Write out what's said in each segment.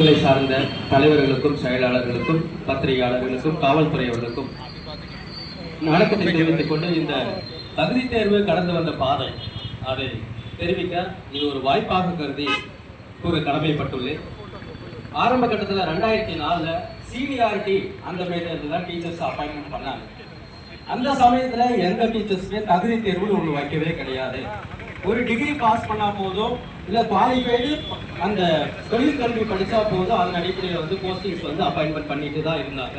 துறை சார்ந்த தலைவர்களுக்கும் செயலாளர்களுக்கும் பத்திரிகையாளர்களுக்கும் காவல்துறையவர்களுக்கும் வணக்கத்தை தெரிவித்துக் கொண்டு இந்த தகுதி தேர்வு கடந்து வந்த பாதை அதை தெரிவிக்க இது ஒரு வாய்ப்பாக கருதி கூற கடமைப்பட்டுள்ளேன். ஆரம்ப கட்டத்தில் ரெண்டாயிரத்தி நாலில் சீனியாரிட்டி அந்த மெத்தடில் டீச்சர்ஸ் அப்பாயின்மெண்ட் பண்ணாங்க. அந்த சமயத்தில் எந்த டீச்சர்ஸுமே தகுதி தேர்வுன்னு ஒன்று வைக்கவே கிடையாது. ஒரு டிகிரி பாஸ் பண்ணா போதும் இல்ல குவாலிஃபைடு அந்த தொழில் கல்வி படிச்சா போதும் அதன் அடிப்படையில் வந்து போஸ்டிங்ஸ் வந்து அப்பாயின்மெண்ட் பண்ணிட்டு தான் இருந்தாங்க.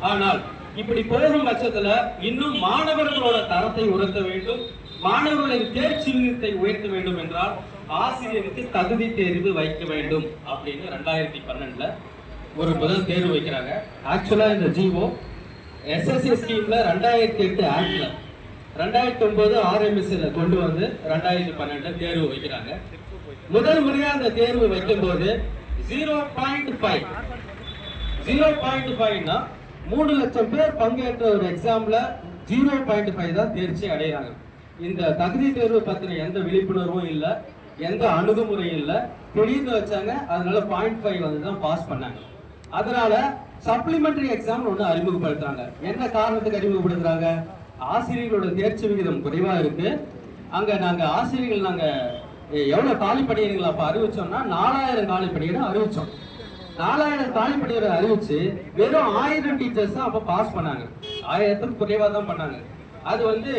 ஆனால் இப்படி போகும் பட்சத்துல இன்னும் மாணவர்களோட தரத்தை உயர்த்த வேண்டும் மாணவர்களின் தேர்ச்சி விகிதத்தை உயர்த்த வேண்டும் என்றால் ஆசிரியருக்கு தகுதி தேர்வு வைக்க வேண்டும் அப்படின்னு ரெண்டாயிரத்தி பன்னெண்டுல ஒரு முதல் தேர்வு வைக்கிறாங்க. ஆக்சுவலா இந்த ஜிஓ எஸ்எஸ்சி ஸ்கீம்ல ரெண்டாயிரத்தி எட்டு ஆக்ட்ல ரெண்டாயிரத்தி ஒன்பது ஆர்எம்எஸ்ல கொண்டு வந்து ரெண்டாயிரத்தி பன்னெண்டுல தேர்வு வைக்கிறாங்க. முதல் முறையாக அந்த தேர்வு வைக்கும்போது zero point five zero point ஃபைவ்னா மூணு லட்சம் பேர் பங்கேற்ற ஒரு எக்ஸாம்ல ஜீரோ பாயிண்ட் ஃபைவ் தான் தேர்ச்சி அடைகிறாங்க. இந்த தகுதி தேர்வு பத்தின எந்த விழிப்புணர்வும் இல்லை எந்த அணுகுமுறையும் இல்லை. திடீர்னு வச்சாங்க அதனால பாயிண்ட் ஃபைவ் வந்து தான் பாஸ் பண்ணாங்க. அதனால சப்ளிமெண்டரி எக்ஸாம் ஒன்று அறிமுகப்படுத்துறாங்க. என்ன காரணத்துக்கு அறிமுகப்படுத்துறாங்க? ஆசிரியர்களோட தேர்ச்சி விகிதம் குறைவாக இருக்கு. அங்கே நாங்கள் ஆசிரியர்கள் நாங்கள் எவ்வளோ எவ்வளவு காலி பணியிடங்கள் அப்ப அறிவிச்சோம்னா நாலாயிரம் காலி பணியிடம் அறிவிச்சோம். நாலாயிரம் காலி பணியிட அறிவிச்சு வெறும் ஆயிரம் டீச்சர்ஸ் தான் அப்போ பாஸ் பண்ணாங்க. ஆயிரத்துக்கு குறைவாக தான் பண்ணாங்க. அது வந்து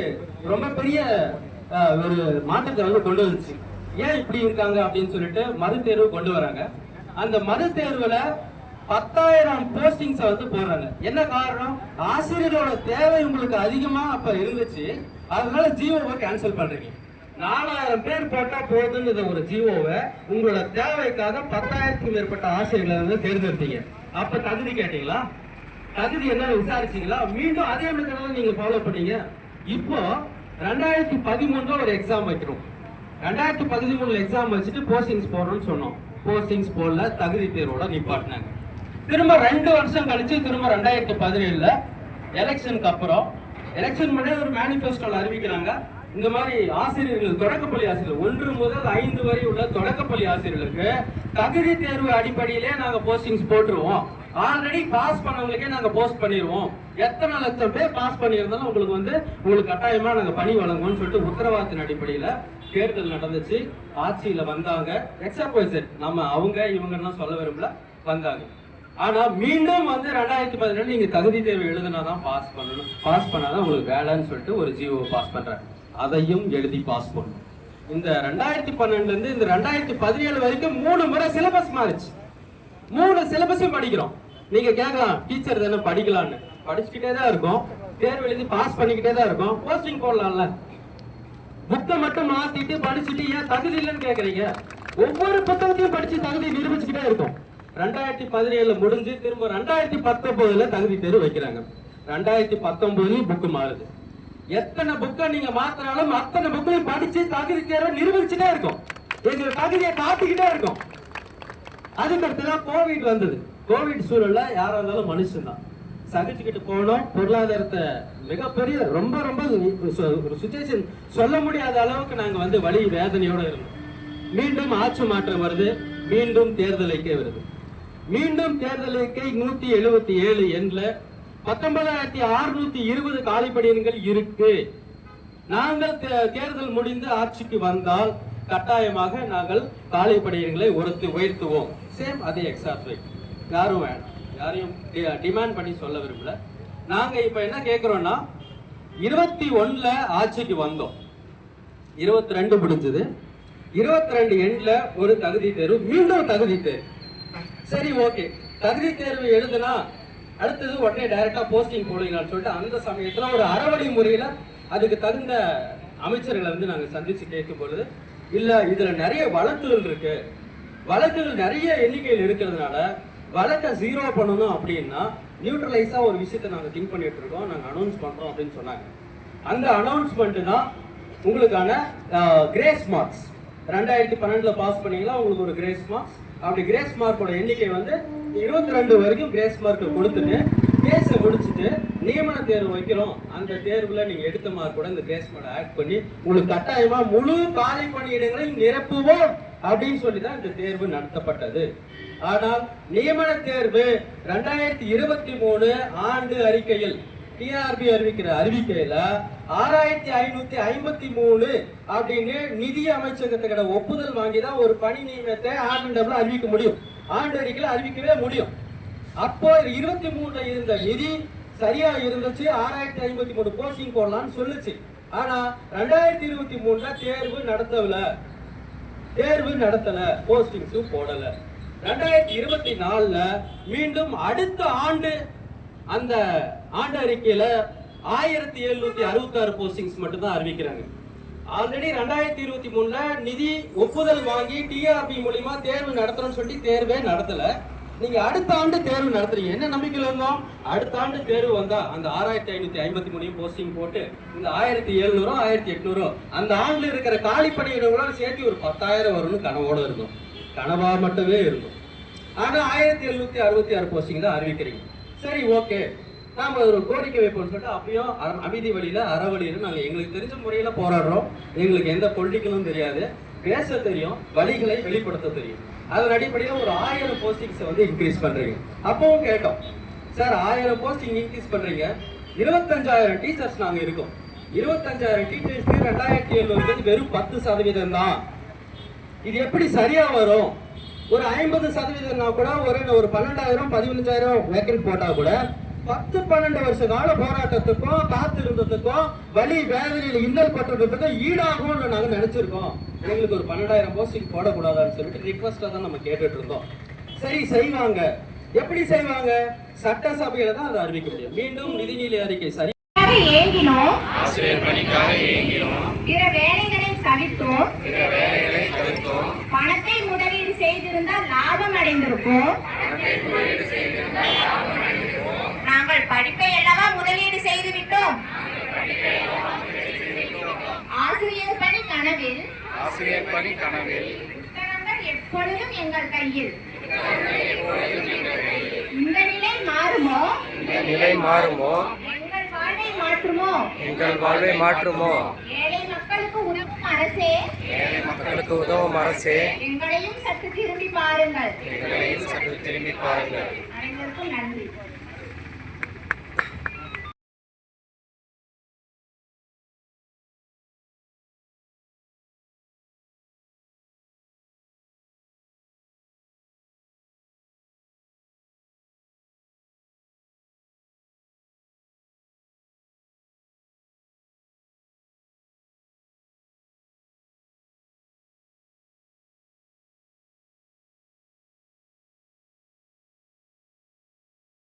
ரொம்ப பெரிய ஒரு மாற்றத்தை வந்து கொண்டு வந்துச்சு. ஏன் இப்படி இருக்காங்க அப்படின்னு சொல்லிட்டு மறுதேர்வு கொண்டு வராங்க. அந்த மறுதேர்வில் பத்தாயிரம் போஸ்டிங்ஸ் வந்து போடுறாங்க. என்ன காரணம்? ஆசிரியரோட தேவை உங்களுக்கு அதிகமா அப்ப இருந்துச்சு. அதனால ஜிஓவை கேன்சல் பண்றீங்க. நாலாயிரம் பேர் போட்டா போதுன்னு ஒரு ஜிஓவை உங்களோட தேவைக்காக பத்தாயிரத்துக்கும் மேற்பட்ட ஆசிரியர்களை வந்து தேர்ந்தெடுத்தீங்க. அப்ப தகுதி கேட்டீங்களா? தகுதி என்ன விசாரிச்சீங்களா? மீண்டும் அதே மெத்தடில் நீங்க ஃபாலோ பண்ணீங்க. இப்போ ரெண்டாயிரத்தி பதிமூணுல ஒரு எக்ஸாம் வைக்கிறோம் ரெண்டாயிரத்தி பதிமூணுல எக்ஸாம் வச்சுட்டு போஸ்டிங்ஸ் போடுறோம்னு சொன்னோம். போஸ்டிங்ஸ் போடல தகுதி தேர்வோட நிப்பாட்டினாங்க. திரும்ப ரெண்டு வருஷம் கழிச்சு திரும்ப ரெண்டாயிரத்தி பதினேழுல எலெக்ஷனுக்கு அப்புறம் எலெக்ஷன் முன்னாடி ஒரு மேனிஃபெஸ்டோல அறிவிக்கிறாங்க. இந்த மாதிரி ஆசிரியர்கள் தொடக்கப்பள்ளி ஆசிரியர் ஒன்று முதல் ஐந்து வரை உள்ள தொடக்கப்பள்ளி ஆசிரியர்களுக்கு தகுதி தேர்வு அடிப்படையிலே நாங்க போஸ்டிங்ஸ் போட்டுருவோம். ஆல்ரெடி பாஸ் பண்ணவங்களுக்கே நாங்க போஸ்ட் பண்ணிடுவோம் எத்தனை லட்சம் பேர் பாஸ் பண்ணியிருந்தாலும் உங்களுக்கு வந்து உங்களுக்கு கட்டாயமா நாங்க பணி வழங்குவோம்னு சொல்லிட்டு உத்தரவாதத்தின் அடிப்படையில தேர்தல் நடந்துச்சு. ஆட்சியில வந்தாங்க. எக்ஸாம்பிள் நம்ம அவங்க இவங்கன்னா சொல்ல விரும்பல வந்தாங்க. ஆனா மீண்டும் வந்து ரெண்டாயிரத்தி பதினேழு நீங்க தகுதி தேர்வு எழுதினாதான் பாஸ் பண்ணணும். பாஸ் பண்ணாதான் உங்களுக்கு வேலைன்னு சொல்லிட்டு ஒரு ஜிஓ பாஸ் பண்றாங்க. அதையும் எழுதி பாஸ் பண்ணணும். இந்த ரெண்டாயிரத்தி பன்னெண்டுல இருந்து இந்த ரெண்டாயிரத்தி பதினேழு வரைக்கும் மூணு முறை சிலபஸ் மாறிச்சு. மூணு சிலபஸும் படிக்கிறோம். நீங்க கேட்கலாம் டீச்சர் தானே படிக்கலாம்னு. படிச்சுக்கிட்டே தான் இருக்கும். தேர்வு எழுதி பாஸ் பண்ணிக்கிட்டே தான் இருக்கும். போஸ்டிங் போடலாம்ல. புக்கை மட்டும் மாத்திட்டு படிச்சுட்டு ஏன் தகுதி இல்லைன்னு கேக்குறீங்க ஒவ்வொரு புத்தகத்தையும் படிச்சு தகுதி நிரூபிச்சுக்கிட்டே இருக்கும். ரெண்டாயிரத்தி பதினேழுல முடிஞ்சு திரும்ப ரெண்டாயிரத்தி பத்தொன்பதுல தகுதி தேர்வு வைக்கிறாங்க. ரெண்டாயிரத்தி பத்தொன்பதுலயும் புக்கு மாறுது. எத்தனை புக்கை நீங்க மாத்தினாலும் அத்தனை புக்கையும் படிச்சு தகுதி தேர்வை நிரூபிச்சுட்டே இருக்கும். எங்க தகுதியை காட்டிக்கிட்டே இருக்கும். அதுக்கடுத்துதான் கோவிட் வந்தது. கோவிட் சூழல்ல யாரா இருந்தாலும் மனுஷன் தான் சகிச்சுக்கிட்டு போனோம் பொருளாதாரத்தை மிகப்பெரிய ரொம்ப ரொம்ப ஒரு சுச்சுவேஷன் சொல்ல முடியாத அளவுக்கு நாங்க வந்து வலி வேதனையோட இருந்தோம். மீண்டும் ஆட்சி மாற்றம் வருது. மீண்டும் தேர்தல் வருது. மீண்டும் தேர்தல் இருக்கை நூத்தி எழுபத்தி ஏழு எண்ல பத்தொன்பதாயிரத்தி அறுநூத்தி இருபது காலிப்பணியிடங்கள் இருக்கு. நாங்கள் தே- தேர்தல் முடிந்து ஆட்சிக்கு வந்தால் கட்டாயமாக நாங்கள் காலி உரத்து உயர்த்துவோம். சேம் அதே எக்ஸாக்ட் யாரும் வேணாம். யாரையும் டிமாண்ட் பண்ணி சொல்ல விரும்பல. நாங்க இப்ப என்ன கேட்கிறோம்னா இருபத்தி ஒண்ணுல ஆட்சிக்கு வந்தோம். இருபத்தி ரெண்டு முடிஞ்சது. இருபத்தி ரெண்டு எண்ட்ல ஒரு தகுதி தேர்வு மீண்டும் தகுதி தேர்வு. சரி ஓகே. தகுதி தேர்வு எழுதுனா அடுத்தது உடனே டைரக்டா போஸ்டிங் போடுவீங்களான்னு சொல்லிட்டு அந்த சமயத்துல ஒரு அறவழி முறையில அதுக்கு தகுந்த அமைச்சர்களை வந்து நாங்க சந்திச்சு கேட்கும் பொழுது இல்ல இதுல நிறைய வழக்குகள் இருக்கு. வழக்குகள் நிறைய எண்ணிக்கையில் இருக்கிறதுனால வழக்கை ஜீரோ பண்ணணும் அப்படின்னா நியூட்ரலைஸா ஒரு விஷயத்தை நாங்க திங்க் பண்ணிட்டு இருக்கோம். நாங்க அனௌன்ஸ் பண்றோம் அப்படின்னு சொன்னாங்க. அந்த அனௌன்ஸ்மெண்ட் தான் உங்களுக்கான கிரேஸ் மார்க்ஸ் ரெண்டாயிரத்தி பன்னெண்டுல பாஸ் பண்ணீங்களா? உங்களுக்கு ஒரு கிரேஸ் மார்க்ஸ் அப்படி கிரேஸ் மார்க்கோட எண்ணிக்கை வந்து இருபத்தி ரெண்டு வரைக்கும் கிரேஸ் மார்க்கை கொடுத்துட்டு கேஸை முடிச்சுட்டு நியமன தேர்வு வைக்கிறோம். அந்த தேர்வில் நீங்கள் எடுத்த மார்க் கூட இந்த கிரேஸ் மார்க் ஆட் பண்ணி உங்களுக்கு கட்டாயமாக முழு காலி பணியிடங்களையும் நிரப்புவோம் அப்படின்னு சொல்லி தான் இந்த தேர்வு நடத்தப்பட்டது. ஆனால் நியமன தேர்வு ரெண்டாயிரத்தி இருபத்தி மூணு ஆண்டு அறிக்கையில் டிஆர்பி அறிவிக்கிற அறிவிக்கையில ஆறாயிரத்தி ஐநூத்தி ஐம்பத்தி மூணு அப்படின்னு நிதி அமைச்சகத்துக்கிட்ட ஒப்புதல் வாங்கி தான் ஒரு பணி நியமனத்தை ஆண்டு அறிவிக்க முடியும். ஆண்டு அறிக்கையில அறிவிக்கவே முடியும். அப்போ இருபத்தி மூணுல இருந்த நிதி சரியா இருந்துச்சு. ஆறாயிரத்தி ஐம்பத்தி மூணு போஸ்டிங் போடலாம்னு சொல்லுச்சு. ஆனா ரெண்டாயிரத்தி இருபத்தி மூணுல தேர்வு நடத்தல. தேர்வு நடத்தல. போஸ்டிங்ஸும் போடல. ரெண்டாயிரத்தி இருபத்தி நாலுல மீண்டும் அடுத்த ஆண்டு அந்த ஆண்டு அறிக்கையில ஆயிரத்தி எழுநூத்தி அறுபத்தி ஆறு போஸ்டிங்ஸ் மட்டும் தான் அறிவிக்கிறாங்க. ஆல்ரெடி ரெண்டாயிரத்தி இருபத்தி மூணுல நிதி ஒப்புதல் வாங்கி டிஆர்பி மூலியமா தேர்வு நடத்துறோம்னு சொல்லி தேர்வே நடத்தல. நீங்க அடுத்த ஆண்டு தேர்வு நடத்துறீங்க. என்ன நம்பிக்கையில் இருந்தோம்? அடுத்த ஆண்டு தேர்வு வந்தா அந்த ஆறாயிரத்தி ஐநூத்தி ஐம்பத்தி மூணையும் போஸ்டிங் போட்டு இந்த ஆயிரத்தி எழுநூறோ ஆயிரத்தி எட்நூறோ அந்த ஆண்டுல இருக்கிற காலி பணியிடங்களோட சேர்த்து ஒரு பத்தாயிரம் வரும்னு கனவோட இருந்தோம். கனவா மட்டுமே இருந்தோம். ஆனா ஆயிரத்தி எழுநூத்தி அறுபத்தி ஆறு போஸ்டிங் தான் அறிவிக்கிறீங்க. சரி ஓகே. நாம் ஒரு கோரிக்கை வைப்போம்னு சொல்லிட்டு அப்பயும் அற அமைதி வழியில் அறவழியில் நாங்கள் எங்களுக்கு தெரிஞ்ச முறையில் போராடுறோம். எங்களுக்கு எந்த பொலிட்டிக்கலும் தெரியாது. பேச தெரியும் வழிகளை வெளிப்படுத்த தெரியும். அதன் அடிப்படையில் ஒரு ஆயிரம் போஸ்டிங்ஸை வந்து இன்க்ரீஸ் பண்ணுறீங்க அப்பவும் கேட்டோம். சார் ஆயிரம் போஸ்டிங் இன்க்ரீஸ் பண்ணுறீங்க இருபத்தஞ்சாயிரம் டீச்சர்ஸ் நாங்கள் இருக்கோம். இருபத்தஞ்சாயிரம் டீச்சர்ஸ்க்கு ரெண்டாயிரத்தி எழுநூறு வெறும் பத்து சதவீதம் தான் இது எப்படி சரியாக வரும்? ஒரு ஐம்பது சதவீதம்னா கூட ஒரு ஒரு பன்னெண்டாயிரம் பதினஞ்சாயிரம் வேக்கன்ட் போட்டா கூட பத்து பன்னெண்டு வருஷ கால போராட்டத்துக்கும் காத்திருந்ததுக்கும் வலி வேதனையில் இன்னல் பட்டதுக்கும் ஈடாகும்னு நாங்க நினைச்சிருக்கோம். எங்களுக்கு ஒரு பன்னெண்டாயிரம் போஸ்டிங் போடக்கூடாதான்னு சொல்லிட்டு ரிக்வஸ்டா தான் நம்ம கேட்டுட்டு இருந்தோம். சரி செய்வாங்க. எப்படி செய்வாங்க? சட்டசபையில தான் அதை அறிவிக்க முடியும். மீண்டும் நிதிநிலை அறிக்கை சரி ஏங்கினோம். ஆசிரியர் பணிக்காக இயங்கினோம் பிற வேலைகளை தவிர்த்தோம் பிற செய்திருந்தால் லாபம் அடைந்திருப்போம் நாங்கள் படிப்பை அல்லவா முதலீடு செய்து விட்டோம். ஆசிரியர் பணி கனவில். ஆசிரியர் பணி கனவில். புத்தகங்கள் எப்பொழுதும் எங்கள் கையில். இந்த நிலை மாறுமோ? இந்த நிலை மாறுமோ? எங்கள் வாழ்வை மாற்றுமோ? எங்கள் வாழ்வை மாற்றுமோ? ஏழை மக்களுக்கு உதவும் அரசே. ஏழை மக்களுக்கு உதவும் அரசே. எங்களையும் சற்று திரும்பி பாருங்கள்